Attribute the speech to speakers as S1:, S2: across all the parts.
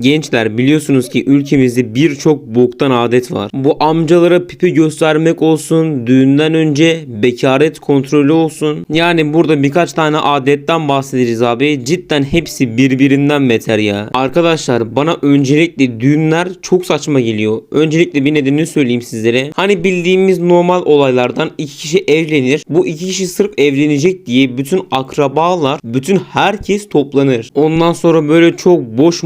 S1: Gençler biliyorsunuz ki ülkemizde birçok boktan adet var. Bu amcalara pipi göstermek olsun, düğünden önce bekaret kontrolü olsun. Yani burada birkaç tane adetten bahsedeceğiz abi. Cidden hepsi birbirinden beter ya. Arkadaşlar bana öncelikle düğünler çok saçma geliyor. Öncelikle bir nedenini söyleyeyim sizlere. Hani bildiğimiz normal olaylardan iki kişi evlenir. Bu iki kişi sırf evlenecek diye bütün akrabalar, bütün herkes toplanır. Ondan sonra böyle çok boş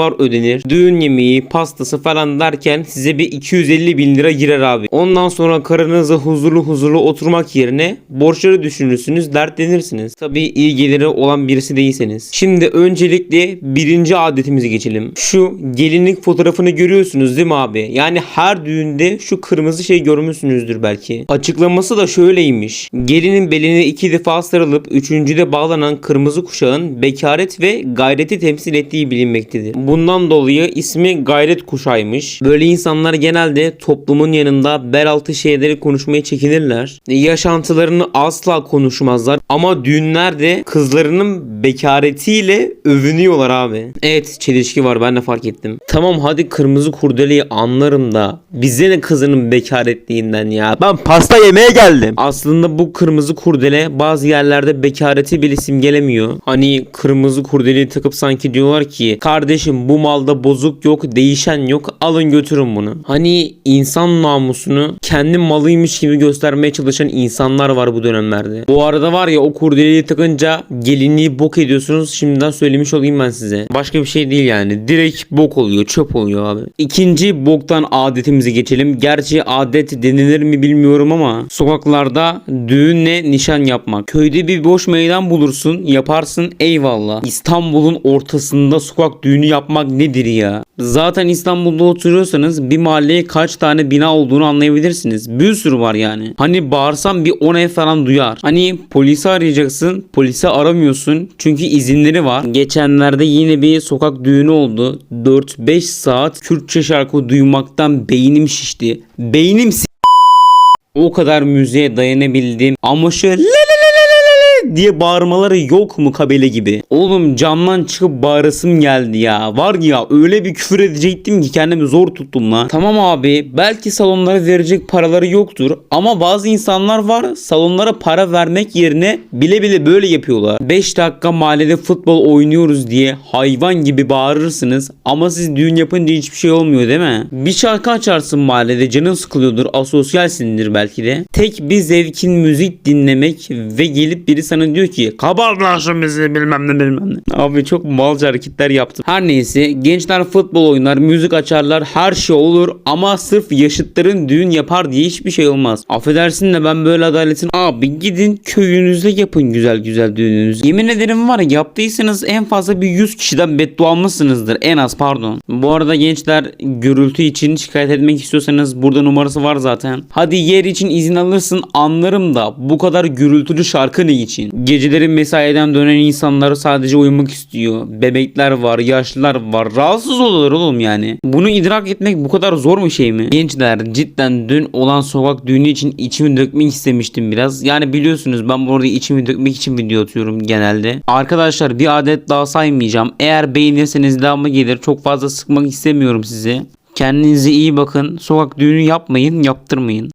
S1: masraflar ödenir. Düğün yemeği, pastası falan derken size bir 250 bin lira girer abi. Ondan sonra karınızla huzurlu huzurlu oturmak yerine borçları düşünürsünüz, dertlenirsiniz. Tabii iyi geliri olan birisi değilseniz. Şimdi öncelikle birinci adetimize geçelim. Şu gelinlik fotoğrafını görüyorsunuz değil mi abi? Yani her düğünde şu kırmızı şey görmüşsünüzdür belki. Açıklaması da şöyleymiş. Gelinin beline iki defa sarılıp üçüncüde bağlanan kırmızı kuşağın bekaret ve gayreti temsil ettiği bilinmektedir. Bundan dolayı ismi gayret kuşağıymış. Böyle insanlar genelde toplumun yanında bel altı şeyleri konuşmaya çekinirler. Yaşantılarını asla konuşmazlar ama düğünlerde kızlarının bekaretiyle övünüyorlar abi. Evet çelişki var ben de fark ettim. Tamam hadi kırmızı kurdeleyi anlarım da bize ne kızının bekaretliğinden ya. Ben pasta yemeye geldim. Aslında bu kırmızı kurdele bazı yerlerde bekareti bile simgelemiyor. Hani kırmızı kurdeleyi takıp sanki diyorlar ki kardeşim bu malda bozuk yok değişen yok alın götürün bunu. Hani insan namusunu kendi malıymış gibi göstermeye çalışan insanlar var bu dönemlerde. Bu arada var ya o kurdeleyi takınca gelinliği bok ediyorsunuz şimdiden söylemiş olayım ben size. Başka bir şey değil yani. Direkt bok oluyor çöp oluyor abi. İkinci boktan adetimize geçelim. Gerçi adet denilir mi bilmiyorum ama sokaklarda düğünle nişan yapmak. Köyde bir boş meydan bulursun yaparsın eyvallah. İstanbul'un ortasında sokak düğünü yapmak nedir ya? Zaten İstanbul'da oturuyorsanız bir mahalleye kaç tane bina olduğunu anlayabilirsiniz. Bir sürü var yani. Hani bağırsan bir 10 ev falan duyar. Hani polisi arayacaksın. Polisi aramıyorsun. Çünkü izinleri var. Geçenlerde yine bir sokak düğünü oldu. 4-5 saat Kürtçe şarkı duymaktan beynim şişti. Beynim s- o kadar müziğe dayanabildim. Ama şu diye bağırmaları yok mu kabile gibi? Oğlum camdan çıkıp bağırasım geldi ya. Var ya öyle bir küfür edecektim ki kendimi zor tuttum lan. Tamam abi belki salonlara verecek paraları yoktur. Ama bazı insanlar var salonlara para vermek yerine bile bile böyle yapıyorlar. 5 dakika mahallede futbol oynuyoruz diye hayvan gibi bağırırsınız. Ama siz düğün yapınca hiçbir şey olmuyor değil mi? Bir şarkı açarsın mahallede canın sıkılıyordur asosyalsindir belki de. Tek bir zevkin müzik dinlemek ve gelip biri sana diyor ki kabar müziği bilmem ne bilmem ne. Abi çok malca hareketler yaptım. Her neyse gençler futbol oynar müzik açarlar her şey olur ama sırf yaşıtların düğün yapar diye hiçbir şey olmaz. Affedersin de ben böyle adaletin abi gidin köyünüzde yapın güzel güzel düğününüzü. Yemin ederim var ya yaptıysanız en fazla bir 100 kişiden beddua almışsınızdır en az pardon. Bu arada gençler gürültü için şikayet etmek istiyorsanız burada numarası var zaten. Hadi yer için izin alırsın anlarım da bu kadar gürültülü şarkı ne için? Geceleri mesaiden dönen insanlar sadece uyumak istiyor. Bebekler var, yaşlılar var. Rahatsız oluyorlar oğlum yani. Bunu idrak etmek bu kadar zor bir şey mi? Gençler cidden dün olan sokak düğünü için içimi dökmek istemiştim biraz. Yani biliyorsunuz ben burada içimi dökmek için video atıyorum genelde. Arkadaşlar bir adet daha saymayacağım. Eğer beğenirseniz devamı gelir. Çok fazla sıkmak istemiyorum sizi. Kendinize iyi bakın. Sokak düğünü yapmayın, yaptırmayın.